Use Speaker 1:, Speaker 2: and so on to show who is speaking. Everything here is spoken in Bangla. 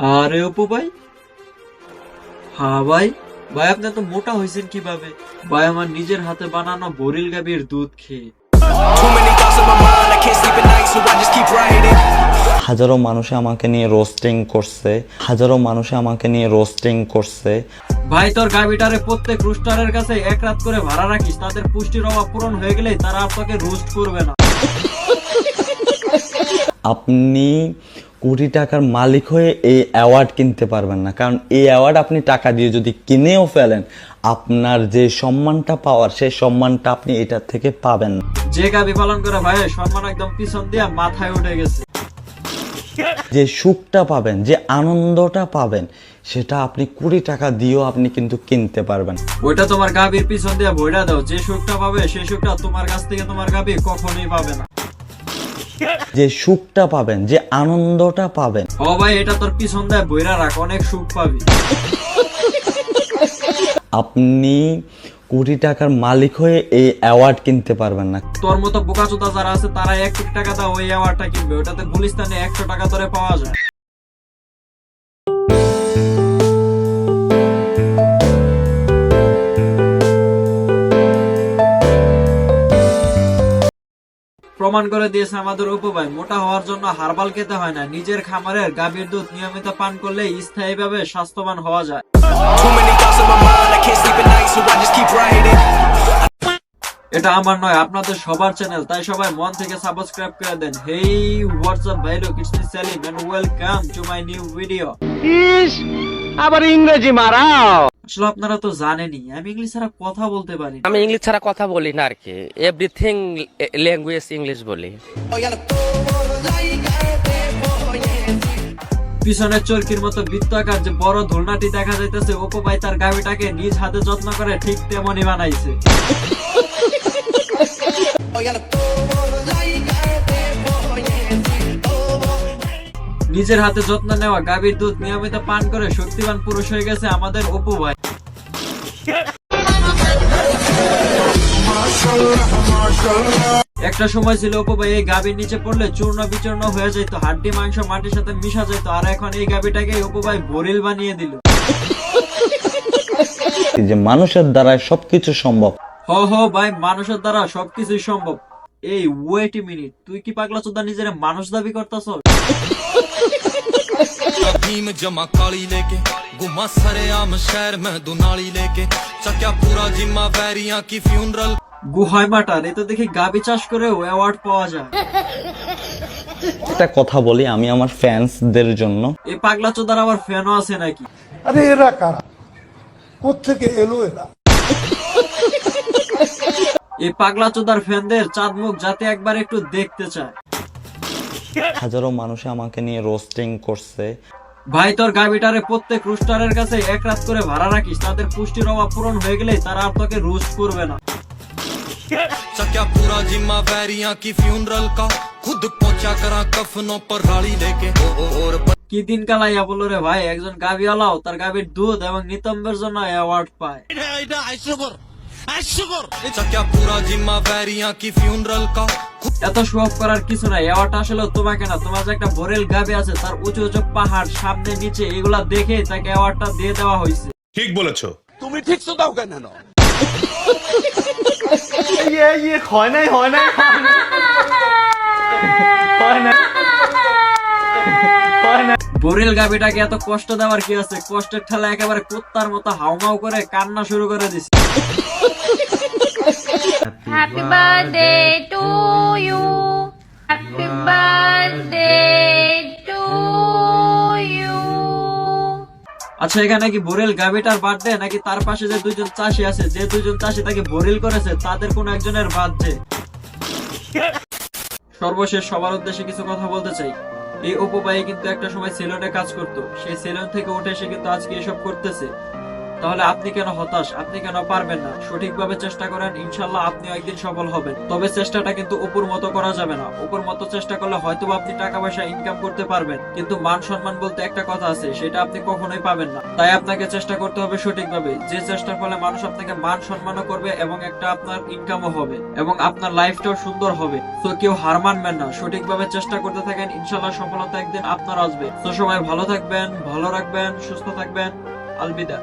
Speaker 1: আরে অপু ভাই? হ্যাঁ ভাই। ভাই আপনি তো মোটা হয়েছেন কীভাবে? ভাই আমার নিজের হাতে বানানো বরিল গাবির দুধ খেয়ে.
Speaker 2: হাজারো মানুষে আমাকে নিয়ে রোস্টিং করছে। হাজারো মানুষে আমাকে নিয়ে রোস্টিং করছে।
Speaker 1: ভাই তোর গাবিটারে প্রত্যেক রুস্টারের কাছে এক রাত করে ভাড়া রাখিস। তাদের পুষ্টির অভাব পূরণ হয়ে গেলেই তারা আর তোকে রোস্ট করবে না।
Speaker 2: আপনি কোটি টাকার মালিক হয়ে এই অ্যাওয়ার্ড কিনতে পারবেন না। কারণ এই অ্যাওয়ার্ড আপনি টাকা দিয়ে যদি কিনেও ফেলেন আপনার যে সম্মানটা পাওয়ার সেই সম্মানটা আপনি এটার থেকে পাবেন না।
Speaker 1: যে গাবি পালন করে ভাই সম্মান একদম পিছন দিয়া মাথায় উঠে গেছে।
Speaker 2: যে সুখটা পাবেন যে আনন্দটা পাবেন সেটা আপনি কুড়ি টাকা দিয়েও আপনি কিন্তু কিনতে পারবেন
Speaker 1: ওইটা তোমার গাবির পিছন দিয়ে ভইরা দাও। যে সুখটা পাবে সেই সুখটা তোমার কাছ থেকে তোমার গাবি কখনোই পাবে না।
Speaker 2: যে সুখটা পাবেন যে আনন্দটা পাবেন।
Speaker 1: ও ভাই এটা তোর পিছন দেয় বইরা রাখ অনেক সুখ পাবি।
Speaker 2: আপনি কোটি টাকার মালিক হয়ে এই অ্যাওয়ার্ড কিনতে পারবেন না।
Speaker 1: তোর মতো বোকাচোদা যারা আছে তারা এক কোটি টাকা দাও ওই অ্যাওয়ার্ডটা কিনবে। ওটাতে গুলিস্তানে একশো টাকা ধরে পাওয়া যায়। প্রমাণ করে দিয়েছে আমাদের উপভাই মোটা হওয়ার জন্য হারবাল খেতে হয় না। নিজের খামারের গাভীর দুধ নিয়মিত পান করলে স্থায়ীভাবে স্বাস্থ্যবান হওয়া যায়. এটা আমার নয় আপনাদের সবার চ্যানেল তাই সবাই মন থেকে সাবস্ক্রাইব করে দেন। হেই হোয়াটসঅ্যাপ ভাই? লোক it's me Selim and welcome to my new video
Speaker 3: ইস আবার ইংরেজি মারাও।
Speaker 1: আসলে আপনারা তো জানেনই আমি ইংলিশ ছাড়া কথা বলতে পারি
Speaker 4: আমি ইংলিশ ছাড়া কথা বলি না আর কি এভরিথিং ল্যাঙ্গুয়েজ ইংলিশ বলি।
Speaker 1: পিছনের চরকির মতো বৃত্তাকার যে বড় ধুলনাটি দেখা যাইতেছে ওপো ভাই তার নিজ হাতে যত্ন করে ঠিক তেমনই বানাইছে। নিজের হাতে যত্ন নেওয়া গাভীর দুধ নিয়মিত পান করে শক্তিবান পুরুষ হয়ে গেছে আমাদের অপু ভাই। একটা সময় ছিল উপবাই এই গাভীর নিচে পড়লে চূর্ণ বিচূর্ণ হয়ে যেত হাড্ডি মাংস মাটির সাথে মিশা যেত আর এখন এই গাভীটাকে উপবাই বরিল বানিয়ে দিল।
Speaker 2: যে মানুষের দ্বারা সবকিছু সম্ভব।
Speaker 1: হ হ ভাই মানুষের দ্বারা সবকিছু সম্ভব। এই ওয়েট মিনিট তুই কি পাগলা চোদা নিজের মানুষ দাবি করতাছ
Speaker 5: ਹਕੀਮ ਜਮਾ ਕਾਲੀ ਲੈ ਕੇ ਗੁਮਾ ਸਰੇ ਆਮ ਸ਼ਹਿਰ ਮੈਂ ਦੁਨਾਲੀ ਲੈ ਕੇ ਚੱਕਿਆ ਪੂਰਾ ਜਿਮਾ ਵੈਰੀਆਂ
Speaker 1: গুহায় মাটার এ তো দেখি গাবি চাষ করেও অ্যাওয়ার্ড পাওয়া যায়।
Speaker 2: একটা কথা বলি আমি আমার ফ্যান্সদের জন্য।
Speaker 1: এই পাগলা চোদার আবার ফ্যানও আছে নাকি?
Speaker 6: আরে এরা কারা? কোথেকে এলো এরা?
Speaker 1: এই পাগলা চোদার ফ্যানদের চাঁদ মুখ যাতে একবার একটু দেখতে চায়।
Speaker 2: হাজারো মানুষে আমাকে নিয়ে রোস্টিং করছে।
Speaker 1: ভাই তোর গাবিটারে প্রত্যেক রুস্টারের কাছে এক রাত করে ভাড়া রাখিস তাদের পুষ্টির অভাব পূরণ হয়ে গেলে তারা আর তোকে রোস্ট করবে না।
Speaker 5: चक्या पूरा जिम्मा बैरियां की फ्यूनरल का खुद पहुंचा करा कफनों पर राली लेके ओ, ओ, और
Speaker 1: কি দিন কালাইয়া বললো রে ভাই একজন গাবিওয়ালাও তার গাবির দুধ এবং নিতম্বের জন্য অ্যাওয়ার্ড পায়
Speaker 5: चक्या पूरा जिम्मा बैरियां की फ्यूनरल का खुद
Speaker 1: এত শো অফ করার কিছু নাই অ্যাওয়ার্ডটা আসলে তোমাকে না তোমার যে একটা বোরেল গাবি আছে তার উঁচু উঁচু পাহাড় সামনে নিচে এগুলা দেখে তাকে অ্যাওয়ার্ডটা দিয়ে দেওয়া হয়েছে
Speaker 7: ঠিক বলেছো
Speaker 1: বোরেল গাভিটাকে এত কষ্ট দেওয়ার কি আছে? কষ্টের ঠেলা একেবারে কুত্তার মতো হাউমাউ করে কান্না শুরু করে দিছে।
Speaker 8: Happy birthday to
Speaker 1: আচ্ছা এখানে কি বোরেল গাবিটার বার্থডে নাকি তার পাশে যে দুইজন চাষি আছে, যে দুইজন চাষি তাকে বোরেল করেছে, তাদের কোন একজনের বাদ বার্থডে? সর্বশেষ সবার উদ্দেশ্যে কিছু কথা বলতে চাই। এই উপপায়ে কিন্তু একটা সময় সেলুনে কাজ করত। সেই সেলুন থেকে উঠে এসে কিন্তু আজকে এসব করতেছে। তাহলে আপনি কেন হতাশ? আপনি কেন পারবেন না? সঠিকভাবে চেষ্টা করেন, ইনশাল্লাহ আপনি একদিন সফল হবেন। তবে চেষ্টাটা কিন্তু উপর মতো করা যাবে না। উপর মতো চেষ্টা করলে হয়তো আপনি টাকা পয়সা ইনকাম করতে পারবেন। কিন্তু মান সম্মান বলতে একটা কথা আছে, সেটা আপনি কখনোই পাবেন না। তাই আপনাকে চেষ্টা করতে হবে সঠিকভাবে। যে চেষ্টার ফলে মানুষ আপনাকে মান সম্মানও করবে এবং একটা আপনার ইনকামও হবে এবং আপনার লাইফটাও সুন্দর হবে। তো কেউ হার মানবেন না। সঠিকভাবে চেষ্টা করতে থাকেন, ইনশাল্লাহ সফলতা একদিন আপনার আসবে। তো সবাই ভালো থাকবেন, ভালো রাখবেন, সুস্থ থাকবেন। আলবিদা।